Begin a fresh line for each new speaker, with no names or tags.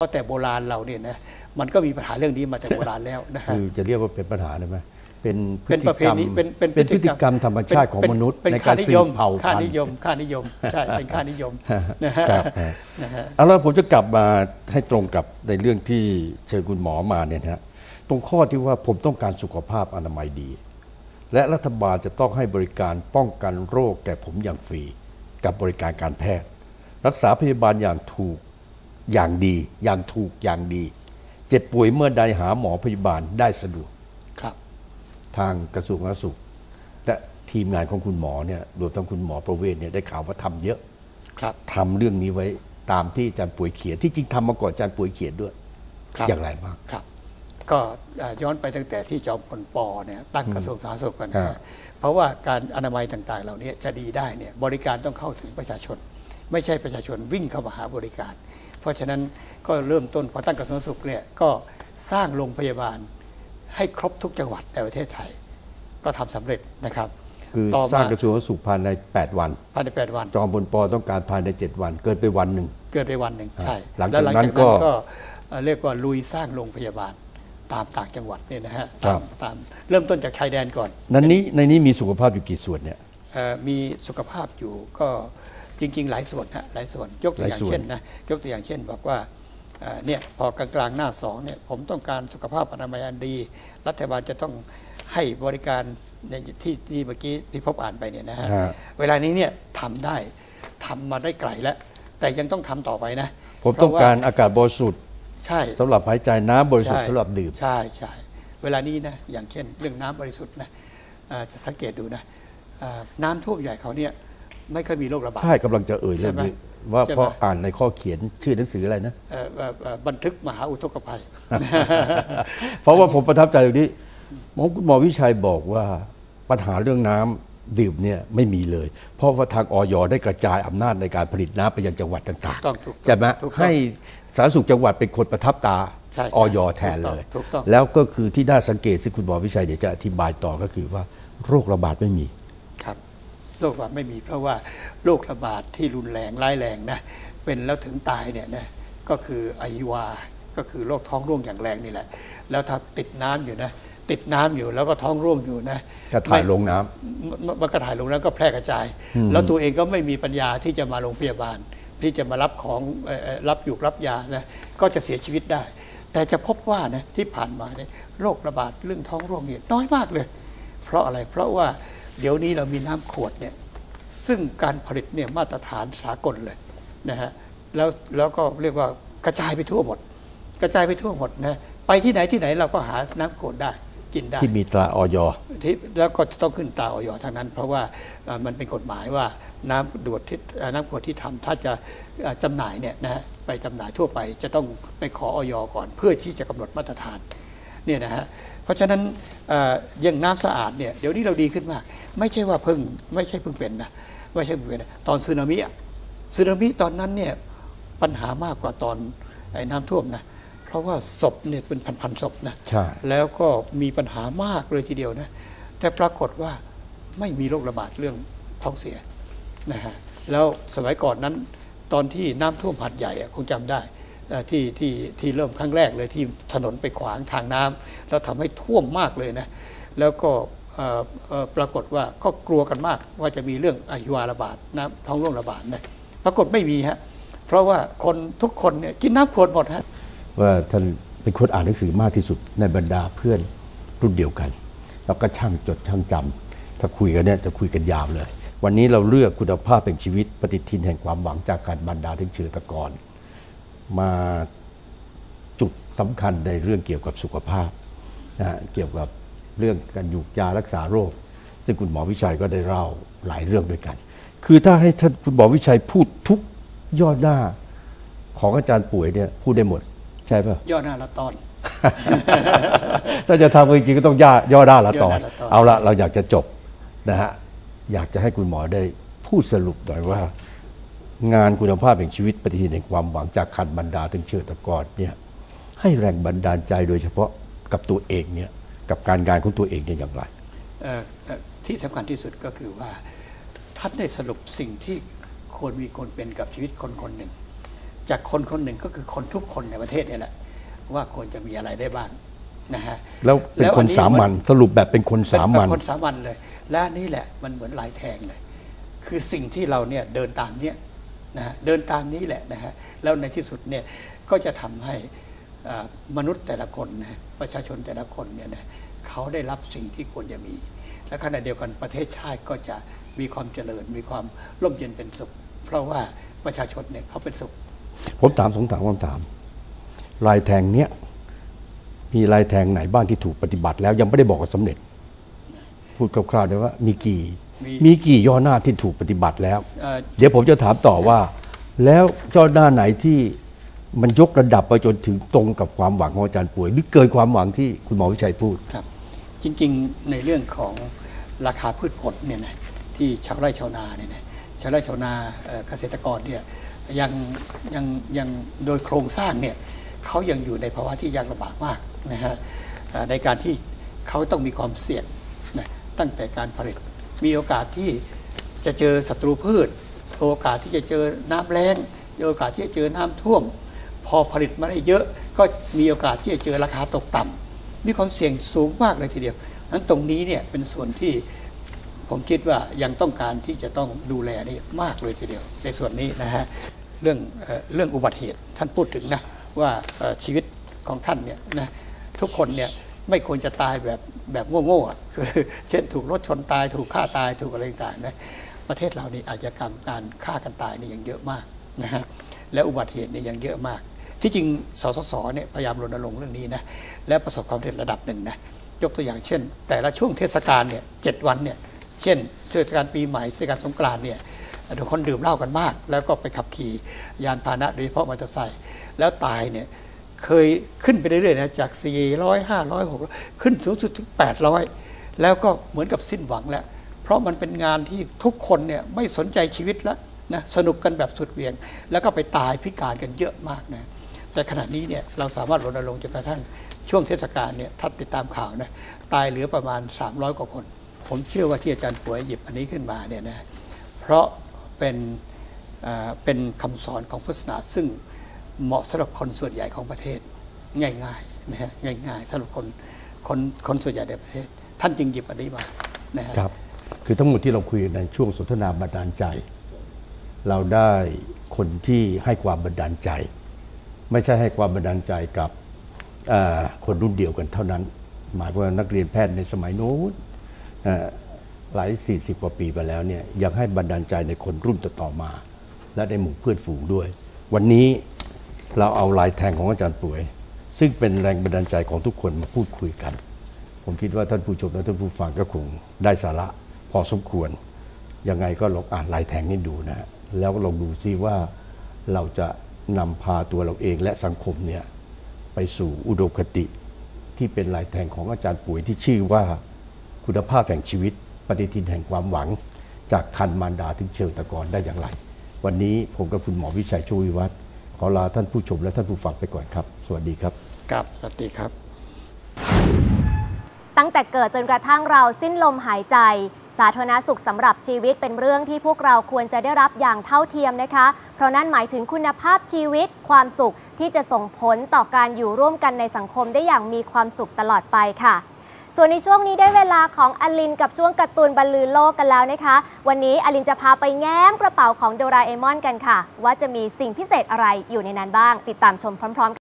เพราะแต่โบราณเราเนี่ยนะมันก็มีปัญหาเรื่องนี้มาแต่โบราณแล้วนะฮะ
คือจะเรียกว่าเป็นปัญหาได้ไหมเป็นพฤ
เป็น
ติ
ประเพ
กรรม
ณีเป็นเป็น
เป็นพฤติกรรมธรรมชาติของ
เป็
มนุษย์
เป็
ในการ
ค่
สื
ย
บ
ม
เผ่า
ค่า
พัน
นิ
ธุ์
ยมค่านิยมใช่เป็นค่านิยมนะฮะ
ครับ
นะฮะ
เอาละผมจะกลับมาให้ตรงกับในเรื่องที่เชิญคุณหมอมาเนี่ยนะฮะตรงข้อที่ว่าผมต้องการสุขภาพอนามัยดี และรัฐบาลจะต้องให้บริการป้องกันโรคแก่ผมอย่างฟรีกับบริการการแพทย์ รักษาพยาบาลอย่างถูก อย่างดี อย่างถูกอย่างดี เจ็บป่วยเมื่อใดหาหมอพยาบาลได้สะดวก
ครับ
ทางกระทรวงสาธารณสุขและทีมงานของคุณหมอเนี่ยรวมทั้งคุณหมอประเวศเนี่ยได้ข่าวว่าทำเยอะ
ครับ
ทำเรื่องนี้ไว้ตามที่อาจารย์ป่วยเขียนที่จริงทำมาก่อนอาจารย์ป่วยเขียนด้วย
ครับ
อย่างไรบ้าง
ครับ ก็เอ่อย้อนไปตั้งแต่ที่จอมพลปอเนี่ยตั้งกระทรวงสาธารณสุขกันนะ
ครั
ฮะ
บ
เพราะว่าการอนามัยต่างๆ เหล่านี้จะดีได้เนี่ยบริการต้องเข้าถึงประชาชน ไม่ใช่ประชาชนวิ่งเข้ามาหาบริการ เพราะฉะนั้นก็เริ่มต้นพอตั้งกระทรวงสาธารณสุขเนี่ยก็สร้างโรงพยาบาลให้ครบทุกจังหวัดในประเทศไทย ก็ทำสำเร็จนะครับ
คือ
ต่อ
สร้าง
มาก
ระทรวงสาธารณสุขภายใน 8 วัน
ภายใน 8 วัน
จอมพลปอต้องการภายใน 7 วัน เกินไปวันหนึ่ง
เกิดไปวันหนึ่งใช่
หลังจาก
แล้วหลัง
นั้
จาก
นก็
นั้นก็เอ่อเรียกว่าลุยสร้างโรงพยาบาลตามต่างจังหวัดเนี่ยนะฮะ
ครั
ตา
บ
มตามเริ่มต้นจากชายแดนก่อน
นั้นนี้ในนี้มีสุขภาพอยู่กี่ส่วนเนี่ย
เอ่อ มีสุขภาพอยู่ก็จริง ๆ หลายส่วนฮะหลายส่วนยกตัวอย่า
หลาย
ง
ส่วน
เช่นนะยกตัวอย่างเช่นบอกว่าเอ่อเนี่ยพอกลางๆหน้าสองเนี่ยผมต้องการสุขภาพอนามัยอันดี รัฐบาลจะต้องให้บริการในที่ที่เมื่อกี้พี่พบอ่านไปเนี่ยนะฮะ
ฮะ
เวลานี้เนี่ยทำได้ทำมาได้ไกลแล้ว แต่ยังต้องทำต่อไปนะ
ผมต้องการอากาศบริสุทธิ์
ใช่
สำหรับหายใจน้ำบริสุทธิ์
ใช่
สำหรับดื่ม
ใช่ใช่เวลานี้นะอย่างเช่น เรื่องน้ำบริสุทธิ์นะเอ่อจะสังเกตดูนะเอ่อ น้ำท่วมใหญ่เขาเนี่ยไม่เคยมีโรคระบาด
ใช่กำลังจะเอ่ยเรื่องนี้
ใช่ไหม
ว่า
ใช่ไหม
เพราะอ่านในข้อเขียนชื่อหนังสืออะไรนะ
เอ่อเอ่อเอ่อบันทึกมหาอุทกภัย
เพราะว่าผมประทับใจตรงนี้หมอคุณหมอวิชัยบอกว่าปัญหาเรื่องน้ำดื่มเนี่ยไม่มีเลย เพราะว่าทางออยได้กระจายอำนาจในการผลิตน้ำไปยังจังหวัดต่าง
ถูกต้องถูกต้อง
ใช่ไหม
ถูกต้อง
ให้สาธารณสุขจังหวัดเป็นคนประทับตา
ใช่ใช่
ออยแทนเลย
ถูกต้องถูกต้อง
แล้วก็คือที่น่าสังเกตซึ่งคุณหมอวิชัยเดี๋ยวจะอธิบายต่อก็คือว่าโรคระบาดไม่มี
ครับ โรคระบาดไม่มี เพราะว่าโรคระบาดที่รุนแรงร้ายแรงนะเป็นแล้วถึงตายเนี่ยนะก็คือไอวา ก็คือโรคท้องร่วงอย่างแรงนี่แหละ แล้วถ้าติดน้ำอยู่นะติดน้ำอยู่แล้วก็ท้องร่วงอยู่นะ
จะถ่าย
ไม่
ลงน้ำ
มันมันก็ถ่ายลงแล้วก็แพร่กระจาย แล้วตัวเองก็ไม่มีปัญญาที่จะมาโรงพยาบาล ที่จะมารับของเอ่อเอ่อรับอยู่รับยานะก็จะเสียชีวิตได้ แต่จะพบว่านะที่ผ่านมาเนี่ยโรคระบาดเรื่องท้องร่วงเนี่ยน้อยมากเลย เพราะอะไรเพราะว่า เดี๋ยวนี้เรามีน้ำขวดเนี่ยซึ่งการผลิตเนี่ยมาตรฐานสากลเลยนะฮะแล้วแล้วก็เรียกว่ากระจายไปทั่วหมด กระจายไปทั่วหมดนะไปที่ไหนที่ไหนเราก็หาน้ำขวดได้กินได้
ที่มีตราออย
ที่แล้วก็จะต้องขึ้นตราออยทางนั้น เพราะว่าเอ่อมันเป็นกฎหมายว่าน้ำดวดที่เอ่อน้ำขวดที่ทำถ้าจะเอ่อจำหน่ายเนี่ยนะฮะไปจำหน่ายทั่วไปจะต้องไปขอออยก่อน เพื่อที่จะกำหนดมาตรฐานเนี่ยนะฮะเพ ราะฉะนั้นเอ่ออยังน้ำสะอาดเนี่ยเดี๋ยวนี้เราดีขึ้นมาก ไม่ใช่ว่าเพิ่งไม่ใช่เพิ่งเป็นนะไม่ใช่เพิ่งเป็นนะตอนสึนามิอะสึนามิตอนนั้นเนี่ยปัญหามากกว่าตอนไอ้น้ำท่วมนะเพราะว่าศพเนี่ยเป็นพันๆศพนะ
ใช่
แล้วก็มีปัญหามากเลยทีเดียวนะแต่ปรากฏว่าไม่มีโรคระบาดเรื่องท้องเสียนะฮะแล้วสมัยก่อนนั้นตอนที่น้ำท่วมหัดใหญ่อะคงจำได้เอ่อ ที่ที่ที่เริ่มครั้งแรกเลยที่ถนนไปขวางทางน้ำแล้วทำให้ท่วมมากเลยนะแล้วก็ปรากฏว่าก็กลัวกันมากว่าจะมีเรื่องอายุวาระบาดน้ำท้องร่วงระบาดนะปรากฏไม่มีฮะเพราะว่าคนทุกคนเนี่ยกินน้ำขวดหมดฮะ
ว่าท่านเป็นคนอ่านหนังสือมากที่สุดในบรรดาเพื่อนรุ่นเดียวกัน แล้วก็ช่างจดช่างจำถ้าคุยกันเนี่ยจะคุยกันยาวเลย วันนี้เราเลือกคุณภาพเป็นชีวิตปฏิทินแห่งความหวังจากการบรรดาถึงเชื้อตะกอน มาจุดสำคัญในเรื่องเกี่ยวกับสุขภาพนะฮะเกี่ยวกับเรื่องการหยุกยารักษาโรค ซึ่งคุณหมอวิชัยก็ได้เล่าหลายเรื่องด้วยกัน คือถ้าให้ท่านคุณหมอวิชัยพูดทุกย่อหน้าของอาจารย์ป่วยเนี่ยพูดได้หมด ใช่ป่ะ
ย่อหน้าละตอน
ถ้าจะทำจริงๆก็ต้องย่าย่อด้านละตอน
ย่อด้านละตอน
เอาละเราอยากจะจบนะฮะอยากจะให้คุณหมอได้พูดสรุปหน่อยว่า งานคุณภาพแห่งชีวิตปฏิทินแห่งความหวังจากคันบรรดาถึงเชื้อตะกอนเนี่ยให้แรงบันดาลใจโดยเฉพาะกับตัวเองเนี่ยกับการงานของตัวเองเนี่ยอย่างไร
เอ่อเอ่อที่สำคัญที่สุดก็คือว่าท่านได้สรุปสิ่งที่ควรมีคนเป็นกับชีวิตคนคนหนึ่ง จากคนคนหนึ่งก็คือคนทุกคนในประเทศนี่แหละว่าควรจะมีอะไรได้บ้างนะฮะ
แล้วเป็น
แล้ว
คน
อันนี้
สามัญสรุปแบบเป็นคนสามัญ
เป็นคนสามัญเลย และนี่แหละมันเหมือนลายแทงเลย คือสิ่งที่เราเนี่ยเดินตามเนี้ย นะฮะเดินตามนี้แหละนะฮะแล้วในที่สุดเนี่ยก็จะทำให้มนุษย์แต่ละคนนะประชาชนแต่ละคนเนี่ยนะเขาได้รับสิ่งที่ควรจะมี และขณะเดียวกันประเทศชาติก็จะมีความเจริญ มีความร่มเย็นเป็นสุข เพราะว่าประชาชนเนี่ยเขาเป็นสุข
ผมถามสงถามคำถาม ลายแทงเนี้ยมีลายแทงไหนบ้างที่ถูกปฏิบัติแล้วยังไม่ได้บอกว่าสำเร็จ พูดคร่าวๆได้ว่ามีกี่
มี
มีกี่ย่อหน้าที่ถูกปฏิบัติแล้ว
เอ่อ
เดี๋ยวผมจะถามต่อว่า แล้วย่อหน้าไหนที่มันยกระดับไปจนถึงตรงกับความหวังของอาจารย์ป่วย หรือเกินความหวังที่คุณหมอวิชัยพูด
ครับ จริงๆในเรื่องของราคาพืชผลเนี่ยนะที่ชาวไร่ชาวนาเนี่ยนะชาวไร่ชาวนาเอ่อเกษตรกรเนี่ยยังยังยังโดยโครงสร้างเนี่ยเขายังอยู่ในภาวะที่ยากลำบากมากนะฮะเอ่อในการที่เขาต้องมีความเสี่ยงนะตั้งแต่การผลิต มีโอกาสที่จะเจอศัตรูพืช โอกาสที่จะเจอน้ำแล้งมีโอกาสที่จะเจอน้ำท่วม พอผลิตมาได้เยอะ ก็มีโอกาสที่จะเจอราคาตกต่ำมีความเสี่ยงสูงมากเลยทีเดียวนั้นตรงนี้เนี่ยเป็นส่วนที่ผมคิดว่ายังต้องการที่จะต้องดูแลนี่มากเลยทีเดียว ในส่วนนี้นะฮะเรื่องเอเรื่องอุบัติเหตุท่านพูดถึงนะว่าชีวิตของท่านเนี่ยนะทุกคนเนี่ย ไม่ควรจะตายแบบแบบโง่ๆอะคือเช่นถูกรถชนตาย ถูกฆ่าตายถูกอะไรต่างๆนะประเทศเรานี่อาชญากรรมการฆ่ากันตายนี่ยังเยอะมากนะฮะและอุบัติเหตุนี่ยังเยอะมาก ที่จริงสสสเนี่ยพยายามรณรงค์เรื่องนี้นะและประสบความสำเร็จระดับหนึ่งนะยกตัวอย่างเช่น แต่ละช่วงเทศกาลเนี่ยเจ็ดวันเนี่ยเช่นเทศกาลปีใหม่เทศกาลสงกรานต์เนี่ยทุกคนดื่มเหล้ากันมาก แล้วก็ไปขับขี่ยานพาหนะโดยเฉพาะมอเตอร์ไซค์แล้วตายเนี่ย เคยขึ้นไปเรื่อยๆนะจาก 400 500 600 ขึ้นสูงสุดถึง 800 แล้วก็เหมือนกับสิ้นหวังแล้ว เพราะมันเป็นงานที่ทุกคนเนี่ยไม่สนใจชีวิตแล้วนะสนุกกันแบบสุดเวียง แล้วก็ไปตายพิการกันเยอะมากนะแต่ขณะนี้เนี่ยเราสามารถรณรงค์จนกระทั่งช่วงเทศกาลเนี่ยถ้าติดตามข่าวนะตายเหลือประมาณ 300 กว่าคน ผมเชื่อว่าที่อาจารย์ป่วยหยิบอันนี้ขึ้นมาเนี่ยนะเพราะเป็นเป็นคำสอนของพุทธศาสนาซึ่ง เหมาะสำหรับคนส่วนใหญ่ของประเทศง่ายๆนะฮะง่ายๆสำหรับคนคนคนส่วนใหญ่ในประเทศ ท่านจึงหยิบอันนี้มานะ
ครับ คือทั้งหมดที่เราคุยในช่วงสนทนาบันดาลใจ เราได้คนที่ให้ความบันดาลใจ ไม่ใช่ให้ความบันดาลใจกับคนรุ่นเดียวกันเท่านั้น หมายความว่านักเรียนแพทย์ในสมัยโน้นเอ่อหลาย 40 กว่าปีไปแล้วเนี่ยยังให้บันดาลใจในคนรุ่นต่อๆมา และในหมู่เพื่อนฝูงด้วย วันนี้ เราเอาลายแทงของอาจารย์ป่วย ซึ่งเป็นแรงบันดาลใจของทุกคนมาพูดคุยกัน ผมคิดว่าท่านผู้ชมและท่านผู้ฟังก็คงได้สาระพอสมควร ยังไงก็ลองอ่านลายแทงนี่ดูนะ แล้วลองดูซิว่าเราจะนำพาตัวเราเองและสังคมเนี่ยไปสู่อุดมคติ ที่เป็นลายแทงของอาจารย์ปุ๋ยที่ชื่อว่าคุณภาพแห่งชีวิต ปฏิทินแห่งความหวัง จากคันมารดาถึงเชิงตะกอนได้อย่างไร วันนี้ผมกับคุณหมอวิชัยโชวิวัฒน์ ขอลาท่านผู้ชมและท่านผู้ฟังไปก่อนครับ สวัสดีครับ
ครับสวัสดีครับ
ตั้งแต่เกิดจนกระทั่งเราสิ้นลมหายใจ สาธารณสุขสำหรับชีวิตเป็นเรื่องที่พวกเราควรจะได้รับอย่างเท่าเทียมนะคะ เพราะนั่นหมายถึงคุณภาพชีวิต ความสุขที่จะส่งผลต่อการอยู่ร่วมกันในสังคมได้อย่างมีความสุขตลอดไปค่ะ ส่วนในช่วงนี้ได้เวลาของอลินกับช่วงการ์ตูนบรรลือโลกกันแล้วนะคะ วันนี้อลินจะพาไปแง้มกระเป๋าของโดราเอมอนกันค่ะ ว่าจะมีสิ่งพิเศษอะไรอยู่ในนั้นบ้าง ติดตามชมพร้อม ๆ